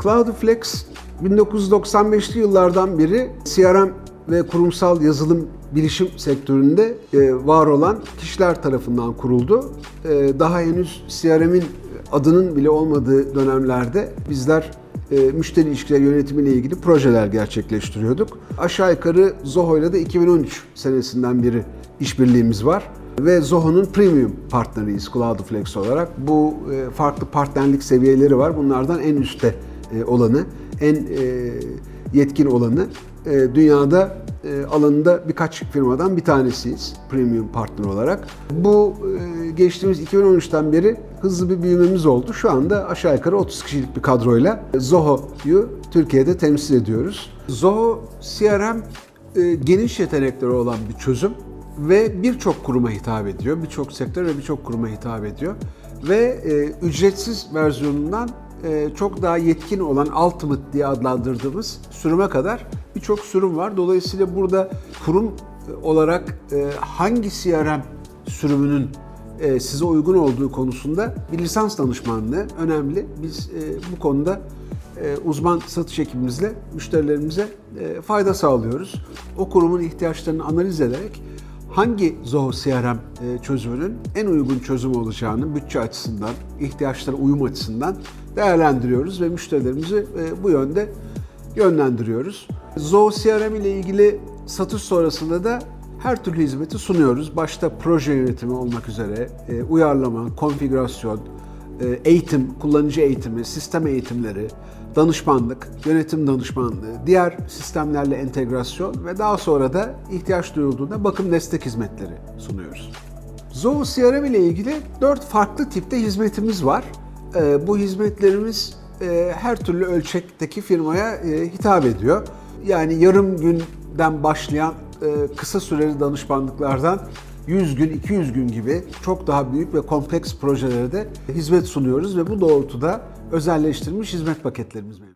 Cloudflex 1995'li yıllardan beri CRM ve kurumsal yazılım bilişim sektöründe e, var olan kişiler tarafından kuruldu. E, Daha henüz CRM'in adının bile olmadığı dönemlerde bizler e, müşteri ilişkileri yönetimiyle ilgili projeler gerçekleştiriyorduk. Aşağı yukarı Zoho ile de 2013 senesinden beri işbirliğimiz var ve Zoho'nun premium partneriyiz Cloudflex olarak. Bu farklı partnerlik seviyeleri var. Bunlardan en üstte olanı, en e, yetkin olanı e, dünyada e, alanında birkaç firmadan bir tanesiyiz premium partner olarak. Bu e, geçtiğimiz 2013'ten beri hızlı bir büyümemiz oldu. Şu anda aşağı yukarı 30 kişilik bir kadroyla Zoho'yu Türkiye'de temsil ediyoruz. Zoho CRM e, geniş yetenekleri olan bir çözüm ve birçok kuruma hitap ediyor. Birçok sektör ve birçok kuruma hitap ediyor. Ve e, ücretsiz versiyonundan e, çok daha yetkin olan Ultimate diye adlandırdığımız sürüme kadar birçok sürüm var. Dolayısıyla burada kurum olarak e, hangi CRM sürümünün e, size uygun olduğu konusunda bir lisans danışmanlığı önemli. Biz e, bu konuda e, uzman satış ekibimizle müşterilerimize e, fayda sağlıyoruz. O kurumun ihtiyaçlarını analiz ederek hangi Zoho CRM e, çözümünün en uygun çözüm olacağını bütçe açısından, ihtiyaçlara uyum açısından değerlendiriyoruz ve müşterilerimizi e, bu yönde yönlendiriyoruz. Zoho CRM ile ilgili satış sonrasında da her türlü hizmeti sunuyoruz. Başta proje yönetimi olmak üzere e, uyarlama, konfigürasyon, eğitim, kullanıcı eğitimi, sistem eğitimleri, danışmanlık, yönetim danışmanlığı, diğer sistemlerle entegrasyon ve daha sonra da ihtiyaç duyulduğunda bakım destek hizmetleri sunuyoruz. Zoho CRM ile ilgili 4 farklı tipte hizmetimiz var. E, Bu hizmetlerimiz e, her türlü ölçekteki firmaya e, hitap ediyor. Yani yarım günden başlayan e, kısa süreli danışmanlıklardan 100 gün, 200 gün gibi çok daha büyük ve kompleks projelere de hizmet sunuyoruz ve bu doğrultuda özelleştirilmiş hizmet paketlerimiz mevcut.